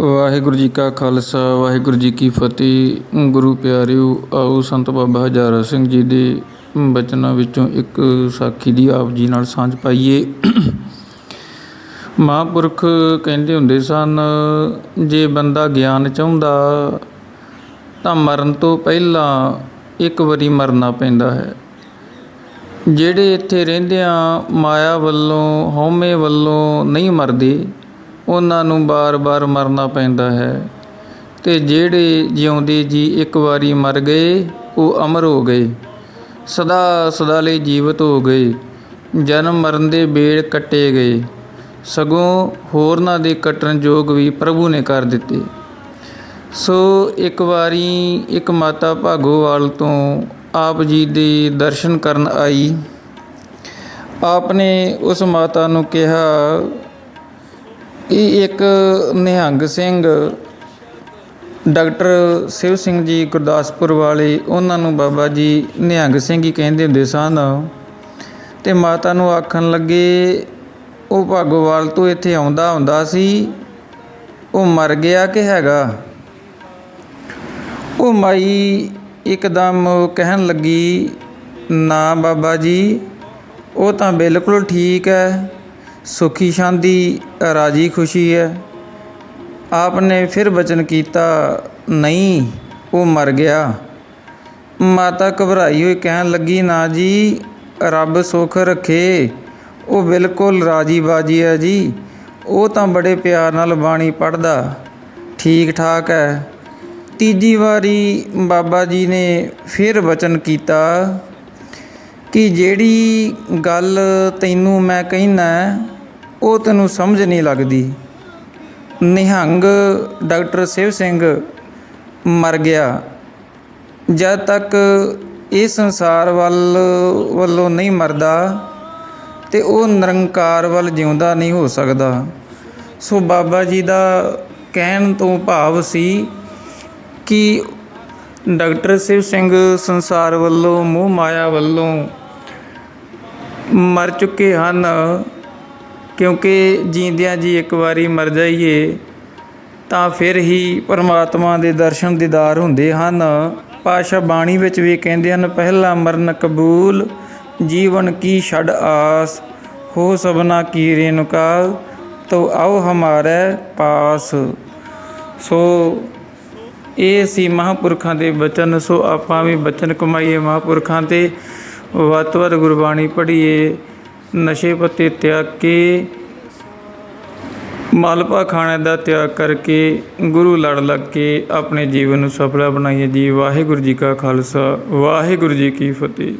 ਵਾਹਿਗੁਰੂ ਜੀ ਕਾ ਖਾਲਸਾ, ਵਾਹਿਗੁਰੂ ਜੀ ਕੀ ਫਤਿਹ। ਗੁਰੂ ਪਿਆਰਿਓ, ਆਓ ਸੰਤ ਬਾਬਾ ਹਜ਼ਾਰਾ ਸਿੰਘ ਜੀ ਦੇ ਬਚਨਾਂ ਵਿੱਚੋਂ ਇੱਕ ਸਾਖੀ ਦੀ ਆਪ ਜੀ ਨਾਲ ਸਾਂਝ ਪਾਈਏ। ਮਹਾਂਪੁਰਖ ਕਹਿੰਦੇ ਹੁੰਦੇ ਸਨ, ਜੇ ਬੰਦਾ ਗਿਆਨ ਚਾਹੁੰਦਾ, ਤਾਂ ਮਰਨ ਤੋਂ ਪਹਿਲਾਂ ਇੱਕ ਵਾਰੀ ਮਰਨਾ ਪੈਂਦਾ ਹੈ। ਜਿਹੜੇ ਇੱਥੇ ਰਹਿੰਦਿਆਂ ਮਾਇਆ ਵੱਲੋਂ, ਹਉਮੈ ਵੱਲੋਂ ਨਹੀਂ ਮਰਦੇ ਉਹਨਾਂ ਨੂੰ ਬਾਰ-ਬਾਰ ਮਰਨਾ ਪੈਂਦਾ ਹੈ। ਤੇ ਜਿਹੜੇ ਜਿਉਂਦੇ ਜੀ ਇੱਕ ਵਾਰੀ ਮਰ ਗਏ, ਉਹ ਅਮਰ ਹੋ ਗਏ। ਸਦਾ ਸਦਾ ਲਈ ਜੀਵਤ ਹੋ ਗਏ। ਜਨਮ ਮਰਨ ਦੇ ਬੇੜ ਕੱਟੇ ਗਏ। ਸਗੋਂ ਹੋਰਨਾਂ ਦੇ ਕੱਟਣ ਯੋਗ ਵੀ ਪ੍ਰਭੂ ਨੇ ਕਰ ਦਿੱਤੇ। ਸੋ ਇੱਕ ਵਾਰੀ ਇੱਕ ਮਾਤਾ ਭਾਗੋਵਾਲ ਤੋਂ ਆਪ ਜੀ ਦੇ ਦਰਸ਼ਨ ਕਰਨ ਆਈ। ਆਪ ਨੇ ਉਸ ਮਾਤਾ ਨੂੰ ਕਿਹਾ ਇਹ ਇੱਕ ਨਿਹੰਗ ਸਿੰਘ, ਡਾਕਟਰ ਸ਼ਿਵ ਸਿੰਘ ਜੀ ਗੁਰਦਾਸਪੁਰ ਵਾਲੇ, ਉਹਨਾਂ ਨੂੰ ਬਾਬਾ ਜੀ ਨਿਹੰਗ ਸਿੰਘ ਹੀ ਕਹਿੰਦੇ ਹੁੰਦੇ ਸਨ। ਤੇ ਮਾਤਾ ਨੂੰ ਆਖਣ ਲੱਗੇ, ਉਹ ਭਾਗੋਵਾਲ ਤੋਂ ਇੱਥੇ ਆਉਂਦਾ ਹੁੰਦਾ ਸੀ, ਉਹ ਮਰ ਗਿਆ ਕਿ ਹੈਗਾ? ਉਹ ਮਾਈ ਇੱਕਦਮ ਕਹਿਣ ਲੱਗੀ, ਨਾ ਬਾਬਾ ਜੀ, ਉਹ ਤਾਂ ਬਿਲਕੁਲ ਠੀਕ ਹੈ। ਸੁਖੀ ਸ਼ਾਂਦੀ ਰਾਜੀ ਖੁਸ਼ੀ ਹੈ। ਆਪ ਨੇ ਫਿਰ ਬਚਨ ਕੀਤਾ, ਨਹੀਂ, ਉਹ ਮਰ ਗਿਆ। ਮਾਤਾ ਘਬਰਾਈ ਹੋਈ ਕਹਿਣ ਲੱਗੀ, ਨਾ ਜੀ, ਰੱਬ ਸੁਖ ਰੱਖੇ, ਉਹ ਬਿਲਕੁਲ ਰਾਜੀ ਬਾਜੀ ਹੈ ਜੀ। ਉਹ ਤਾਂ ਬੜੇ ਪਿਆਰ ਨਾਲ ਬਾਣੀ ਪੜਦਾ ਠੀਕ ਠਾਕ ਹੈ। ਤੀਜੀ ਵਾਰੀ ਬਾਬਾ ਜੀ ਨੇ ਫਿਰ ਬਚਨ ਕੀਤਾ ਕਿ ਜਿਹੜੀ ਗੱਲ ਤੈਨੂੰ ਮੈਂ ਕਹਿਣਾ ਉਹ ਤੈਨੂੰ ਸਮਝ ਨਹੀਂ ਲੱਗਦੀ। ਨਿਹੰਗ ਡਾਕਟਰ ਸ਼ਿਵ ਸਿੰਘ ਮਰ ਗਿਆ। ਜਦ ਤੱਕ ਇਹ ਸੰਸਾਰ ਵੱਲ, ਵੱਲੋਂ ਨਹੀਂ ਮਰਦਾ ਤੇ ਉਹ ਨਿਰੰਕਾਰ ਵੱਲ ਜਿਉਂਦਾ ਨਹੀਂ ਹੋ ਸਕਦਾ। ਸੋ ਬਾਬਾ ਜੀ ਦਾ ਕਹਿਣ ਤੋਂ ਭਾਵ ਸੀ ਕਿ ਡਾਕਟਰ ਸ਼ਿਵ ਸਿੰਘ ਸੰਸਾਰ ਵੱਲੋਂ, ਮੋਹ ਮਾਇਆ ਵੱਲੋਂ ਮਰ ਚੁੱਕੇ ਹਨ। ਕਿਉਂਕਿ ਜੀਂਦਿਆਂ ਜੀ ਇੱਕ ਵਾਰੀ ਮਰ ਜਾਈਏ, ਤਾਂ ਫਿਰ ਹੀ ਪਰਮਾਤਮਾ ਦੇ ਦਰਸ਼ਨ ਦੀਦਾਰ ਹੁੰਦੇ ਹਨ। ਪਾਸ਼ਾ ਬਾਣੀ ਵਿੱਚ ਵੀ ਕਹਿੰਦੇ ਹਨ, ਪਹਿਲਾ ਮਰਨ ਕਬੂਲ, ਜੀਵਨ ਕੀ ਛੜ ਆਸ, ਹੋ ਸਭਨਾ ਕੀ ਰੇਨੁਕਾ ਤੋ ਆਓ ਹਮਾਰੇ ਪਾਸ। ਸੋ ਇਹ ਸੀ ਮਹਾਂਪੁਰਖਾਂ ਦੇ ਬਚਨ। ਸੋ ਆਪਾਂ ਵੀ ਬਚਨ ਕਮਾਈਏ ਮਹਾਂਪੁਰਖਾਂ ਤੇ। ਵੱਧ ਤੋਂ ਵੱਧ ਗੁਰਬਾਣੀ ਪੜ੍ਹੀਏ। ਨਸ਼ੇ ਪੱਤੇ ਤਿਆਗ ਕੇ, ਮਾਲਪਾ ਖਾਣੇ ਦਾ ਤਿਆਗ ਕਰਕੇ, ਗੁਰੂ ਲੜ ਲੱਗ ਕੇ ਆਪਣੇ ਜੀਵਨ ਨੂੰ ਸਫਲਾ ਬਣਾਈਏ ਜੀ। ਵਾਹਿਗੁਰੂ ਜੀ ਕਾ ਖਾਲਸਾ, ਵਾਹਿਗੁਰੂ ਜੀ ਕੀ ਫਤਿਹ।